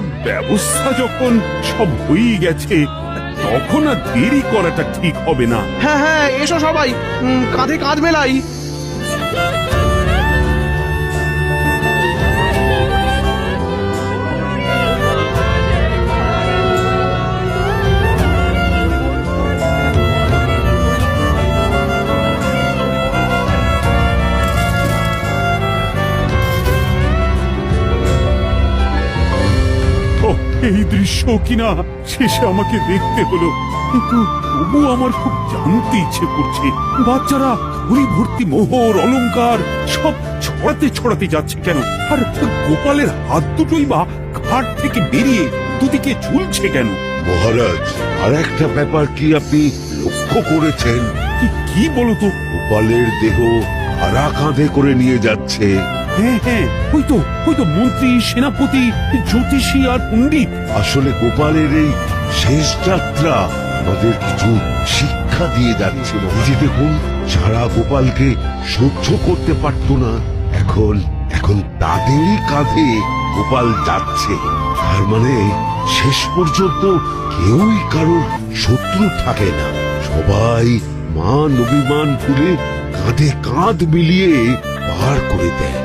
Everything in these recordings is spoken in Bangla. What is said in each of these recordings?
ব্যবস্থা যখন সব হয়ে গেছে, তখন আর দেরি করাটা ঠিক হবে না। হ্যাঁ হ্যাঁ এসো সবাই। কাঁধে কাঁধ মেলাই। এই দৃশ্য কিনা শেষে আমাকে দেখতে হলো। কিন্তু তবু আমার খুব জানতে ইচ্ছে করছে বাচ্চারা ওই ভর্তি মোহর অলংকার সব ছড়াতে ছড়াতে যাচ্ছে কেন? আর গোপালের হাত দুটোই বা ঘাট থেকে বেরিয়ে দুদিকে ঝুলছে কেন? মহারাজ আর একটা ব্যাপার কি আপনি লক্ষ্য করেছেন? কি বলতো গোপালের দেহ হারা কাঁধে করে নিয়ে যাচ্ছে। হ্যাঁ হ্যাঁ ওই তো ওই তো মন্ত্রী, সেনাপতি, জ্যোতিষী আর পণ্ডিত। আসলে গোপালের এই শেষ যাত্রা আমাদের কিছু শিক্ষা দিয়ে যাচ্ছে এই যে দেখুন যারা গোপালকে সহ্য করতে পারতো না। এখন এখন তাদেরই কাঁধে গোপাল যাচ্ছে। তার মানে শেষ পর্যন্ত কেউই কারোর শত্রু থাকে না। সবাই মান অভিমান ভুলে কাঁধে কাঁধ মিলিয়ে পার করে দেয়।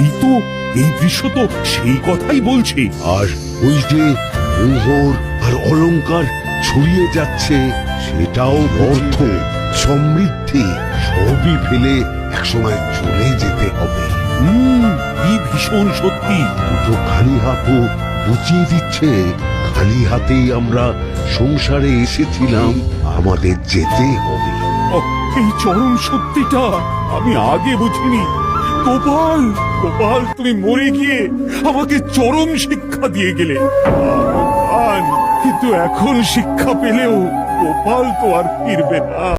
তাই তো এই দৃশ্য তো সেই কথাই বলছে। আর ওই যে মোহর আর অলংকার ছড়িয়ে যাচ্ছে সেটাও অর্থ সমৃদ্ধি সবই ফেলে একসময় চলে যেতে হবে। হুম কি ভীষণ সত্যি। দুটো খালি হাতও বুঝিয়ে দিচ্ছে। খালি হাতেই আমরা সংসারে এসেছিলাম আমাদের যেতে হবে। এই চরম সত্যিটা আমি আগে বুঝিনি। গোপাল গোপাল, তুমি মরে গিয়ে আমাকে চরম শিক্ষা দিয়ে গেলে। কিন্তু এখন শিক্ষা পেলেও গোপাল তো আর ফিরবে না।